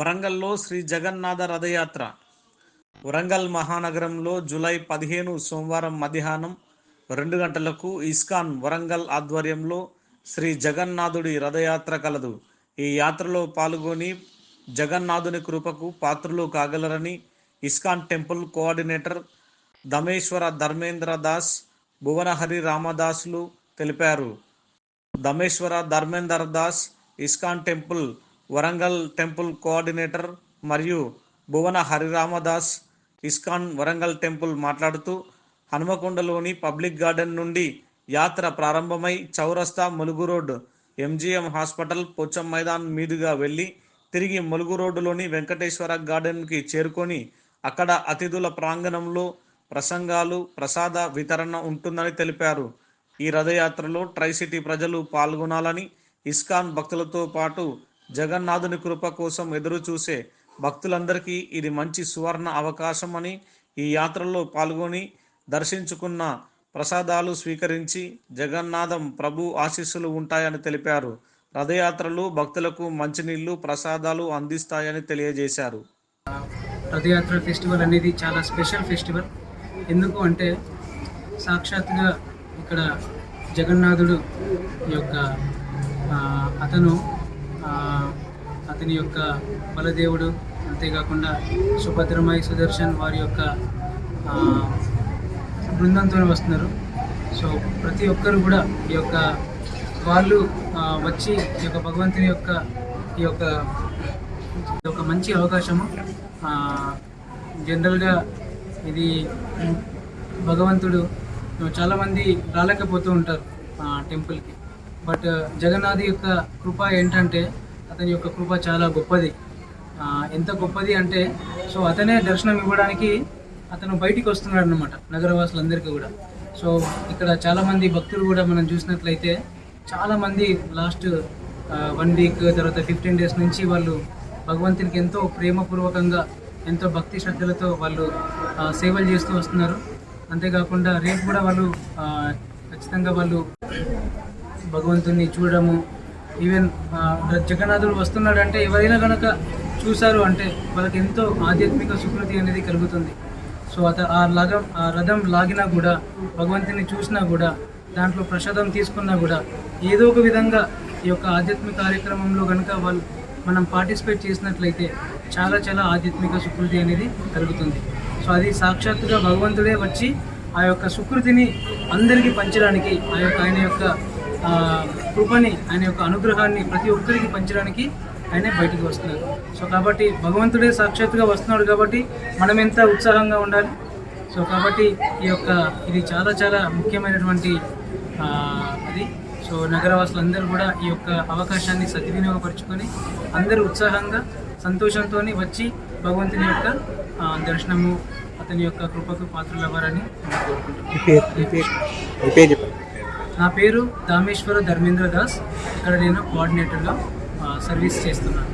వరంగల్లో శ్రీ జగన్నాథ రథయాత్ర. వరంగల్ మహానగరంలో జూలై పదిహేను సోమవారం మధ్యాహ్నం రెండు గంటలకు ఇస్కాన్ వరంగల్ ఆధ్వర్యంలో శ్రీ జగన్నాథుడి రథయాత్ర కలదు. ఈ యాత్రలో పాల్గొని జగన్నాథుని కృపకు పాత్రులు కాగలరని ISKCON temple coordinator Dameshwara Dharmendra Das Bhuvanahari రామదాసులు తెలిపారు. Dameshwara Dharmender Das ISKCON temple Warangal temple coordinator మరియు భువన హరిరామదాస్ ఇస్కాన్ వరంగల్ టెంపుల్ మాట్లాడుతూ హనుమకొండలోని పబ్లిక్ గార్డెన్ నుండి యాత్ర ప్రారంభమై చౌరస్తా Mulugu road MGM hospital Pocham Maidan మీదుగా వెళ్ళి తిరిగి ములుగు రోడ్డులోని వెంకటేశ్వర గార్డెన్కి చేరుకొని అక్కడ అతిథుల ప్రాంగణంలో ప్రసంగాలు ప్రసాద వితరణ ఉంటుందని తెలిపారు. ఈ రథయాత్రలో ట్రై సిటీ ప్రజలు పాల్గొనాలని ఇస్కాన్ భక్తులతో పాటు జగన్నాథుని కృప కోసం ఎదురు చూసే భక్తులందరికీ ఇది మంచి సువర్ణ అవకాశం అని ఈ యాత్రలో పాల్గొని దర్శించుకున్న ప్రసాదాలు స్వీకరించి జగన్నాథం ప్రభు ఆశీస్సులు ఉంటాయని తెలిపారు. రథయాత్రలు భక్తులకు మంచినీళ్ళు ప్రసాదాలు అందిస్తాయని తెలియజేశారు. రథయాత్ర ఫెస్టివల్ అనేది చాలా స్పెషల్ ఫెస్టివల్. ఎందుకు అంటే సాక్షాత్తుగా ఇక్కడ జగన్నాథుడు యొక్క అతను అతని యొక్క బలదేవుడు అంతేకాకుండా సుభద్రమాయి సుదర్శన్ వారి యొక్క బృందంతో వస్తున్నారు. సో ప్రతి ఒక్కరు కూడా ఈ యొక్క వాళ్ళు వచ్చి ఈ యొక్క భగవంతుని యొక్క ఈ యొక్క ఇది ఒక మంచి అవకాశము జనరల్గా ఇది భగవంతుడు. చాలామంది రాలేకపోతూ ఉంటారు టెంపుల్కి. బట్ uh, జగన్నాథ్ యొక్క కృప ఏంటంటే అతని యొక్క కృప చాలా గొప్పది. ఎంత గొప్పది అంటే సో అతనే దర్శనం ఇవ్వడానికి అతను బయటికి వస్తున్నాడు అనమాట నగరవాసులందరికీ కూడా. సో ఇక్కడ చాలామంది భక్తులు కూడా మనం చూసినట్లయితే చాలామంది లాస్ట్ వన్ వీక్ తర్వాత ఫిఫ్టీన్ డేస్ నుంచి వాళ్ళు భగవంతునికి ఎంతో ప్రేమపూర్వకంగా ఎంతో భక్తి శ్రద్ధలతో వాళ్ళు సేవలు చేస్తూ వస్తున్నారు. అంతేకాకుండా రేపు కూడా వాళ్ళు ఖచ్చితంగా వాళ్ళు భగవంతుని చూడడము. ఈవెన్ జగన్నాథుడు వస్తున్నాడు అంటే ఎవరైనా కనుక చూశారు అంటే వాళ్ళకి ఎంతో ఆధ్యాత్మిక సుకృతి అనేది కలుగుతుంది. సో అత ఆ లగం ఆ రథం లాగినా కూడా భగవంతుని చూసినా కూడా దాంట్లో ప్రసాదం తీసుకున్నా కూడా ఏదో ఒక విధంగా ఈ యొక్క ఆధ్యాత్మిక కార్యక్రమంలో కనుక వాళ్ళు మనం పార్టిసిపేట్ చేసినట్లయితే చాలా చాలా ఆధ్యాత్మిక సుకృతి అనేది కలుగుతుంది. సో అది సాక్షాత్తుగా భగవంతుడే వచ్చి ఆ యొక్క సుకృతిని అందరికీ పంచడానికి ఆ యొక్క ఆయన యొక్క కృపని ఆయన యొక్క అనుగ్రహాన్ని ప్రతి ఒక్కరికి పంచడానికి ఆయన బయటికి వస్తున్నారు. సో కాబట్టి భగవంతుడే సాక్షాత్తుగా వస్తున్నాడు కాబట్టి మనం ఎంత ఉత్సాహంగా ఉండాలి. సో కాబట్టి ఈ యొక్క ఇది చాలా చాలా ముఖ్యమైనటువంటి అది. సో నగరవాసులందరూ కూడా ఈ యొక్క అవకాశాన్ని సద్వినియోగపరుచుకొని అందరూ ఉత్సాహంగా సంతోషంతో వచ్చి భగవంతుని యొక్క దర్శనము అతని యొక్క కృపకు పాత్రలు అవ్వాలని కోరుకుంటున్నాను నా పేరు దామేశ్వర ధర్మేంద్ర దాస్. ఇక్కడ నేను కోఆర్డినేటర్గా సర్వీస్ చేస్తున్నాను.